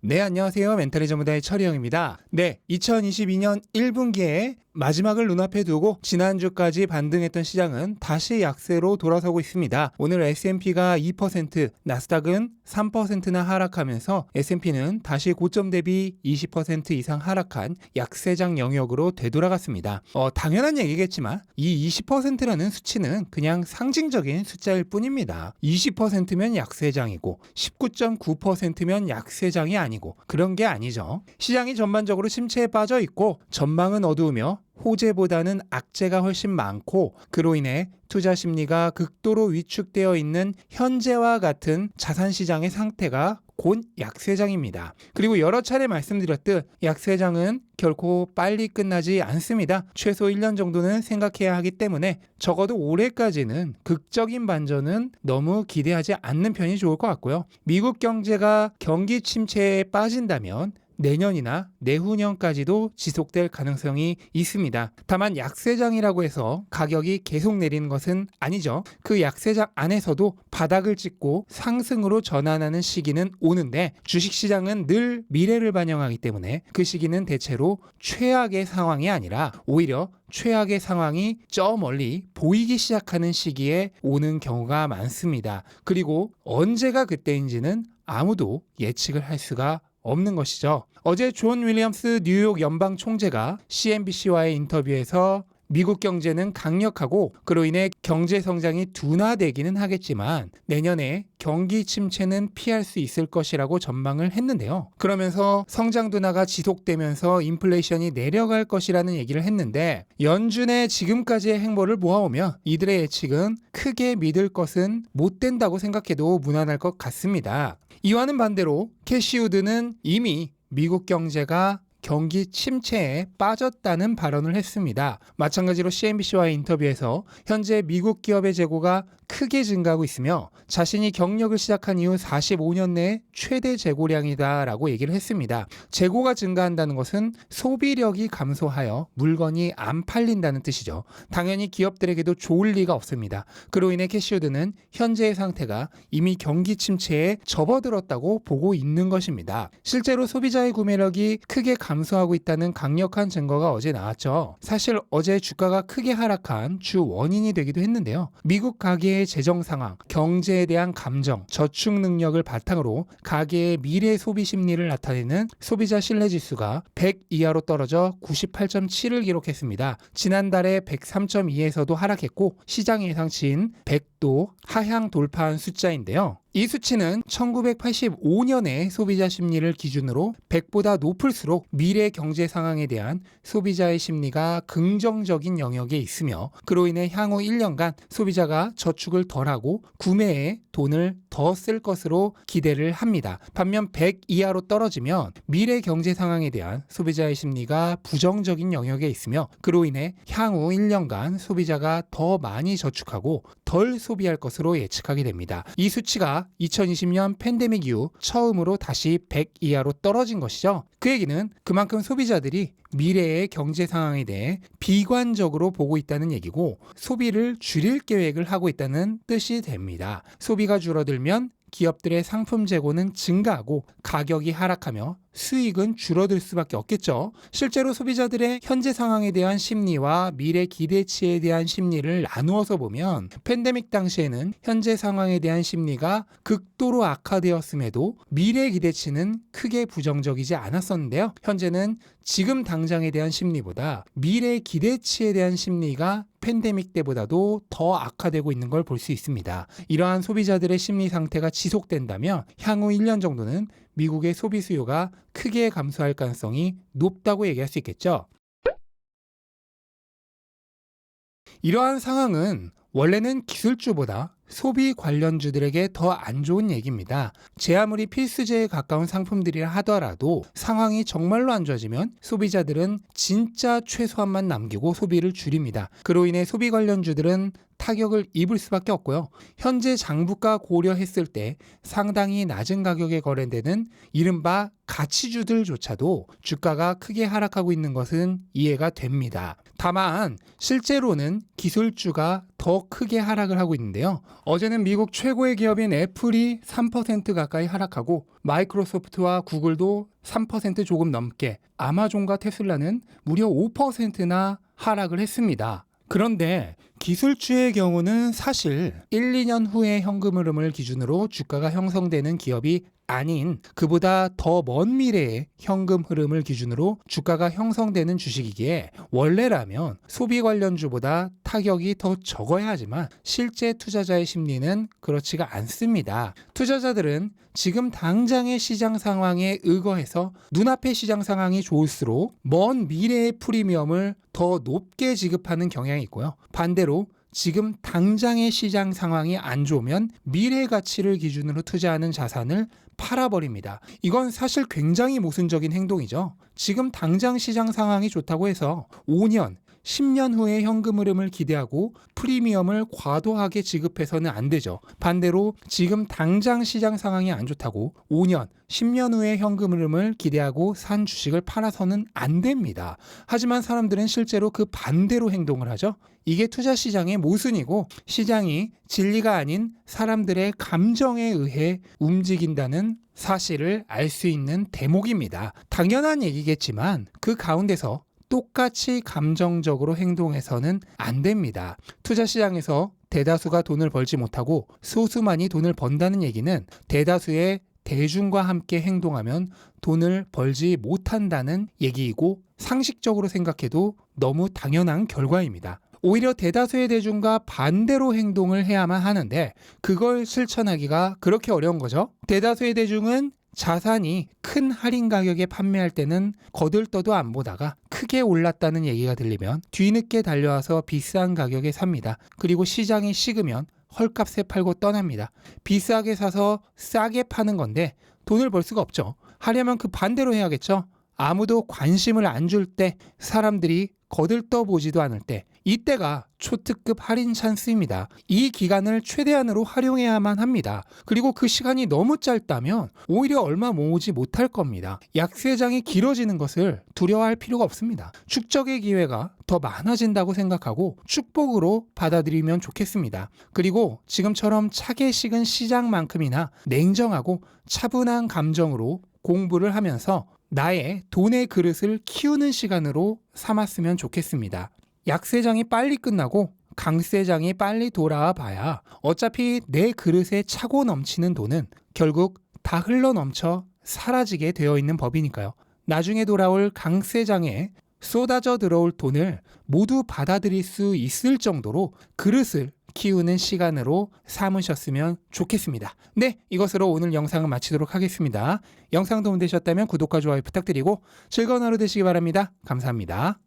네, 안녕하세요. 멘탈의 전무다의 철이 형입니다. 네, 2022년 1분기에 마지막을 눈앞에 두고 지난주까지 반등했던 시장은 다시 약세로 돌아서고 있습니다. 오늘 S&P가 2%, 나스닥은 3%나 하락하면서 S&P는 다시 고점 대비 20% 이상 하락한 약세장 영역으로 되돌아갔습니다. 어, 당연한 얘기겠지만 이 20%라는 수치는 그냥 상징적인 숫자일 뿐입니다. 20%면 약세장이고 19.9%면 약세장이 아니고 그런 게 아니죠. 시장이 전반적으로 침체에 빠져 있고 전망은 어두우며 호재보다는 악재가 훨씬 많고 그로 인해 투자 심리가 극도로 위축되어 있는 현재와 같은 자산 시장의 상태가 곧 약세장입니다. 그리고 여러 차례 말씀드렸듯 약세장은 결코 빨리 끝나지 않습니다. 최소 1년 정도는 생각해야 하기 때문에 적어도 올해까지는 극적인 반전은 너무 기대하지 않는 편이 좋을 것 같고요. 미국 경제가 경기 침체에 빠진다면 내년이나 내후년까지도 지속될 가능성이 있습니다. 다만 약세장이라고 해서 가격이 계속 내리는 것은 아니죠. 그 약세장 안에서도 바닥을 찍고 상승으로 전환하는 시기는 오는데 주식시장은 늘 미래를 반영하기 때문에 그 시기는 대체로 최악의 상황이 아니라 오히려 최악의 상황이 저 멀리 보이기 시작하는 시기에 오는 경우가 많습니다. 그리고 언제가 그때인지는 아무도 예측을 할 수가 없는 것이죠. 어제 존 윌리엄스 뉴욕 연방 총재가 CNBC와의 인터뷰에서 미국 경제는 강력하고 그로 인해 경제 성장이 둔화되기는 하겠지만 내년에 경기 침체는 피할 수 있을 것이라고 전망을 했는데요. 그러면서 성장 둔화가 지속되면서 인플레이션이 내려갈 것이라는 얘기를 했는데 연준의 지금까지의 행보를 모아오면 이들의 예측은 크게 믿을 것은 못 된다고 생각해도 무난할 것 같습니다. 이와는 반대로 캐시우드는 이미 미국 경제가 경기 침체에 빠졌다는 발언을 했습니다. 마찬가지로 CNBC와의 인터뷰에서 현재 미국 기업의 재고가 크게 증가하고 있으며 자신이 경력을 시작한 이후 45년 내 최대 재고량이다라고 얘기를 했습니다. 재고가 증가한다는 것은 소비력이 감소하여 물건이 안 팔린다는 뜻이죠. 당연히 기업들에게도 좋을 리가 없습니다. 그로 인해 캐시우드는 현재의 상태가 이미 경기 침체에 접어들었다고 보고 있는 것입니다. 실제로 소비자의 구매력이 크게 감 소하고 있다는 강력한 증거가 어제 나왔죠. 사실 어제 주가가 크게 하락한 주 원인이 되기도 했는데요. 미국 가계의 재정 상황, 경제에 대한 감정, 저축 능력을 바탕으로 가계의 미래 소비 심리를 나타내는 소비자 신뢰 지수가 100 이하로 떨어져 98.7을 기록했습니다. 지난달에 103.2에서도 하락했고 시장 예상치인 100도 하향 돌파한 숫자인데요. 이 수치는 1985년의 소비자 심리를 기준으로 100보다 높을수록 미래 경제 상황에 대한 소비자의 심리가 긍정적인 영역에 있으며 그로 인해 향후 1년간 소비자가 저축을 덜하고 구매에 돈을 더 쓸 것으로 기대를 합니다. 반면 100 이하로 떨어지면 미래 경제 상황에 대한 소비자의 심리가 부정적인 영역에 있으며 그로 인해 향후 1년간 소비자가 더 많이 저축하고 덜 소비할 것으로 예측하게 됩니다. 이 수치 가 2020년 팬데믹 이후 처음으로 다시 100 이하로 떨어진 것이죠. 그 얘기는 그만큼 소비자들이 미래의 경제 상황에 대해 비관적으로 보고 있다는 얘기고 소비를 줄일 계획을 하고 있다는 뜻이 됩니다. 소비가 줄어들면 기업들의 상품 재고는 증가하고 가격이 하락하며 수익은 줄어들 수밖에 없겠죠. 실제로 소비자들의 현재 상황에 대한 심리와 미래 기대치에 대한 심리를 나누어서 보면 팬데믹 당시에는 현재 상황에 대한 심리가 극도로 악화되었음에도 미래 기대치는 크게 부정적이지 않았었는데요. 현재는 지금 당장에 대한 심리보다 미래 기대치에 대한 심리가 팬데믹 때보다도 더 악화되고 있는 걸 볼 수 있습니다. 이러한 소비자들의 심리 상태가 지속된다면 향후 1년 정도는 미국의 소비 수요가 크게 감소할 가능성이 높다고 얘기할 수 있겠죠. 이러한 상황은 원래는 기술주보다 소비 관련주들에게 더 안 좋은 얘기입니다. 제 아무리 필수제에 가까운 상품들이라 하더라도 상황이 정말로 안 좋아지면 소비자들은 진짜 최소한만 남기고 소비를 줄입니다. 그로 인해 소비 관련주들은 타격을 입을 수밖에 없고요. 현재 장부가 고려했을 때 상당히 낮은 가격에 거래되는 이른바 가치주들조차도 주가가 크게 하락하고 있는 것은 이해가 됩니다. 다만 실제로는 기술주가 더 크게 하락을 하고 있는데요. 어제는 미국 최고의 기업인 애플이 3% 가까이 하락하고 마이크로소프트와 구글도 3% 조금 넘게 아마존과 테슬라는 무려 5%나 하락을 했습니다. 그런데 기술주의 경우는 사실 1, 2년 후의 현금 흐름을 기준으로 주가가 형성되는 기업이 아닌 그보다 더 먼 미래의 현금 흐름을 기준으로 주가가 형성되는 주식이기에 원래라면 소비 관련주보다 타격이 더 적어야 하지만 실제 투자자의 심리는 그렇지가 않습니다. 투자자들은 지금 당장의 시장 상황에 의거해서 눈앞의 시장 상황이 좋을수록 먼 미래의 프리미엄을 더 높게 지급하는 경향이 있고요. 반대로 지금 당장의 시장 상황이 안 좋으면 미래 가치를 기준으로 투자하는 자산을 팔아버립니다. 이건 사실 굉장히 모순적인 행동이죠. 지금 당장 시장 상황이 좋다고 해서 5년, 10년 후의 현금 흐름을 기대하고 프리미엄을 과도하게 지급해서는 안 되죠. 반대로 지금 당장 시장 상황이 안 좋다고 5년, 10년 후의 현금 흐름을 기대하고 산 주식을 팔아서는 안 됩니다. 하지만 사람들은 실제로 그 반대로 행동을 하죠. 이게 투자 시장의 모순이고 시장이 진리가 아닌 사람들의 감정에 의해 움직인다는 사실을 알 수 있는 대목입니다. 당연한 얘기겠지만 그 가운데서 똑같이 감정적으로 행동해서는 안 됩니다. 투자 시장에서 대다수가 돈을 벌지 못하고 소수만이 돈을 번다는 얘기는 대다수의 대중과 함께 행동하면 돈을 벌지 못한다는 얘기이고 상식적으로 생각해도 너무 당연한 결과입니다. 오히려 대다수의 대중과 반대로 행동을 해야만 하는데 그걸 실천하기가 그렇게 어려운 거죠. 대다수의 대중은 자산이 큰 할인 가격에 판매할 때는 거들떠도 안 보다가 크게 올랐다는 얘기가 들리면 뒤늦게 달려와서 비싼 가격에 삽니다. 그리고 시장이 식으면 헐값에 팔고 떠납니다. 비싸게 사서 싸게 파는 건데 돈을 벌 수가 없죠. 하려면 그 반대로 해야겠죠. 아무도 관심을 안 줄 때 사람들이 거들떠 보지도 않을 때 이때가 초특급 할인 찬스입니다. 이 기간을 최대한으로 활용해야만 합니다. 그리고 그 시간이 너무 짧다면 오히려 얼마 모으지 못할 겁니다. 약세장이 길어지는 것을 두려워할 필요가 없습니다. 축적의 기회가 더 많아진다고 생각하고 축복으로 받아들이면 좋겠습니다. 그리고 지금처럼 차게 식은 시장만큼이나 냉정하고 차분한 감정으로 공부를 하면서 나의 돈의 그릇을 키우는 시간으로 삼았으면 좋겠습니다. 약세장이 빨리 끝나고 강세장이 빨리 돌아와 봐야 어차피 내 그릇에 차고 넘치는 돈은 결국 다 흘러 넘쳐 사라지게 되어 있는 법이니까요. 나중에 돌아올 강세장에 쏟아져 들어올 돈을 모두 받아들일 수 있을 정도로 그릇을 키우는 시간으로 삼으셨으면 좋겠습니다. 네, 이것으로 오늘 영상을 마치도록 하겠습니다. 영상 도움되셨다면 구독과 좋아요 부탁드리고 즐거운 하루 되시기 바랍니다. 감사합니다.